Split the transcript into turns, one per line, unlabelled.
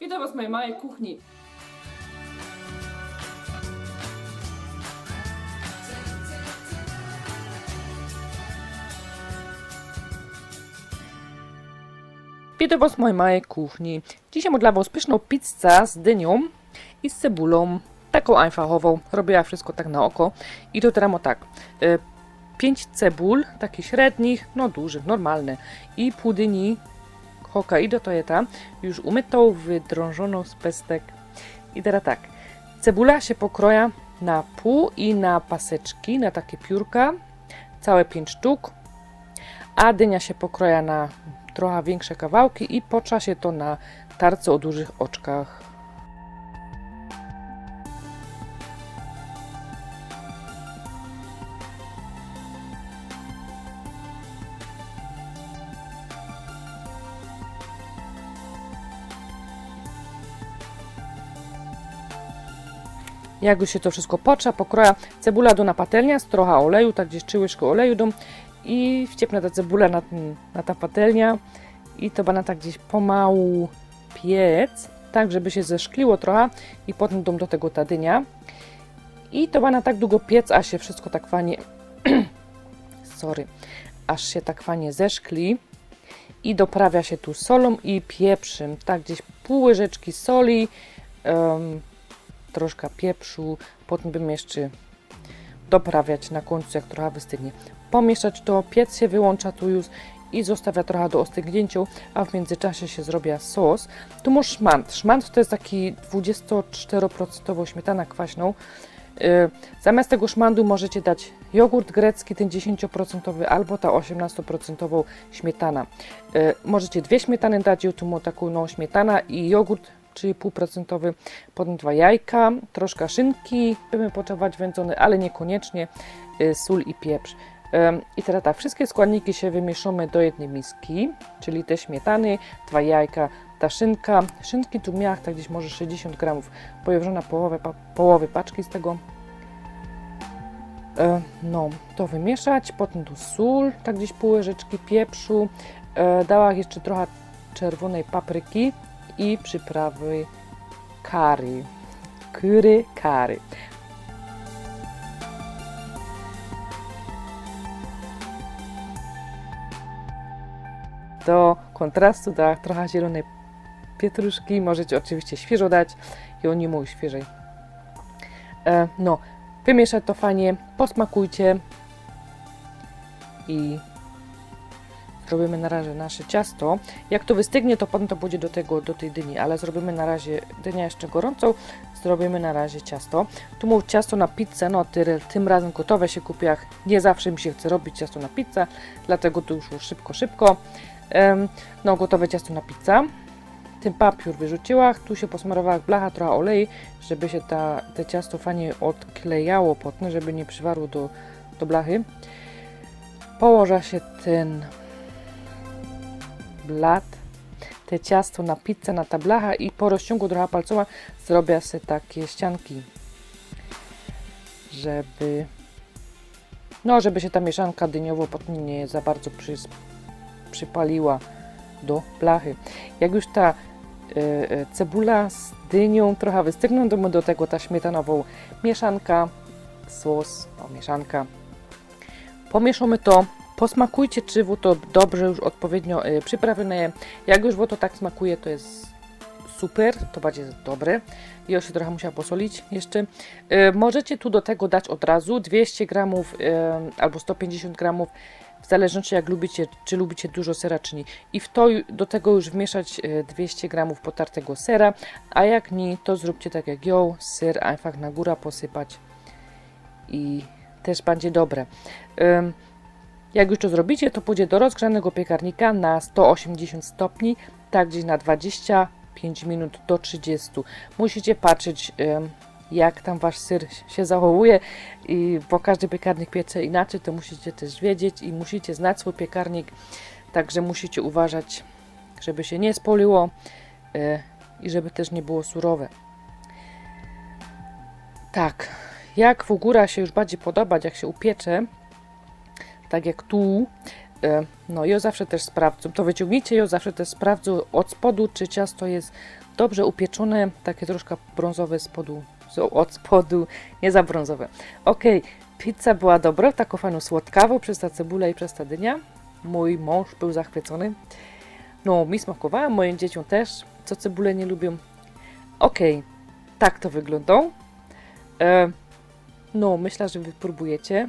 Witam Was w mojej małej kuchni. Witam Was w mojej małej kuchni. Dzisiaj mam dla Was pyszną pizzę z dynią i z cebulą. Taką einfachową. Robię wszystko tak na oko. I to teraz tak. 5 cebul, takich średnich, no dużych, normalne. I pół dyni Hokkaido to jest ta, już umytą, wydrążoną z pestek. I teraz tak, cebula się pokroja na pół i na paseczki, na takie piórka, całe 5 sztuk, a dynia się pokroja na trochę większe kawałki i pocza się to na tarce o dużych oczkach. Jak już się to wszystko pocza, pokroja cebula do na patelnia z trochę oleju, tak gdzieś trzy oleju dom i wciepnę ta cebula na, na ta patelnia i to będę tak gdzieś pomału piec, tak żeby się zeszkliło trochę i potem dom do tego ta dynia. I to będę tak długo piec, aż się wszystko tak fajnie, sorry, aż się tak fajnie zeszkli i doprawia się tu solą i pieprzem, tak gdzieś pół łyżeczki soli, em, troszkę pieprzu, potem bym jeszcze doprawiać na końcu, jak trochę wystygnie. Pomieszać to, piec się wyłącza tu już i zostawia trochę do ostygnięcia, a w międzyczasie się zrobiła sos. Tu masz szmant. Szmant to jest taki 24% śmietana kwaśną. Yy, Zamiast tego szmandu możecie dać jogurt grecki, ten 10% albo ta 18% śmietana. Yy, Możecie dwie śmietany dać, tu mam taką no, śmietana i jogurt 3,5%, potem dwa jajka, troszkę szynki, będziemy potrzebować wędzone, ale niekoniecznie, y, sól i pieprz. I teraz tak, wszystkie składniki się wymieszamy do jednej miski, czyli te śmietany, dwa jajka, ta szynka. Szynki tu miałam tak gdzieś może 60 gramów, położona połowę, połowy paczki z tego. E, No, to wymieszać, potem tu sól, tak gdzieś pół łyżeczki pieprzu, e, dała jeszcze trochę czerwonej papryki i przyprawy curry. Kury curry. Do kontrastu da trochę zielonej pietruszki. Możecie oczywiście świeżo dać i oni mówią świeżej. E, no, wymieszać to fajnie, posmakujcie i zrobimy na razie nasze ciasto. Jak to wystygnie, to potem to pójdzie do tego, do tej dyni, ale zrobimy na razie dynię jeszcze gorącą, zrobimy na razie ciasto. Tu mam ciasto na pizzę, no ty, tym razem gotowe się kupię, jak nie zawsze mi się chce robić ciasto na pizzę, dlatego tu już szybko, szybko. No, gotowe ciasto na pizzę. Ten papier wyrzuciła, tu się posmarowała blacha, trochę oleju, żeby się ta, te ciasto fajnie odklejało potem, żeby nie przywarło do, do blachy. Położa się ten blat, te ciasto na pizzę, na ta blacha i po rozciągu trochę palcowa zrobię sobie takie ścianki, żeby no, żeby się ta mieszanka dyniowo potem nie za bardzo przys, przypaliła do blachy. Jak już ta e, cebula z dynią trochę wystygną, to do tego ta śmietanową mieszanka, sos, o, mieszanka. Pomieszamy to, posmakujcie, czy było to dobrze już odpowiednio e, przyprawione. Jak już było to tak smakuje, to jest super, to będzie dobre. Ja się trochę musiała posolić jeszcze. E, możecie tu do tego dać od razu 200 gramów e, albo 150 gramów w zależności jak lubicie, czy lubicie dużo sera, czy nie. I w to do tego już wmieszać e, 200 gramów potartego sera, a jak nie, to zróbcie tak jak ją, ser einfach na górę posypać i też będzie dobre. Jak już to zrobicie, to pójdzie do rozgrzanego piekarnika na 180 stopni, tak gdzieś na 25 minut do 30. Musicie patrzeć, jak tam wasz syr się zachowuje, i bo każdy piekarnik piecze inaczej, to musicie też wiedzieć i musicie znać swój piekarnik, także musicie uważać, żeby się nie spoliło y, i żeby też nie było surowe. Tak, jak w góra się już bardziej podobać, jak się upiecze, tak jak tu, E, No, ja zawsze też sprawdzę, to wyciągnijcie, ja zawsze też sprawdzę od spodu, czy ciasto jest dobrze upieczone, takie troszkę brązowe spodu, od spodu, nie za brązowe. Okej, pizza była dobra, taką fajną słodkawą, przez ta cebula i przez ta dynia. Mój mąż był zachwycony. No, mi smakowała, moim dzieciom też, co cebulę nie lubią. Okej, tak to wygląda. E, no, myślę, że wy próbujecie.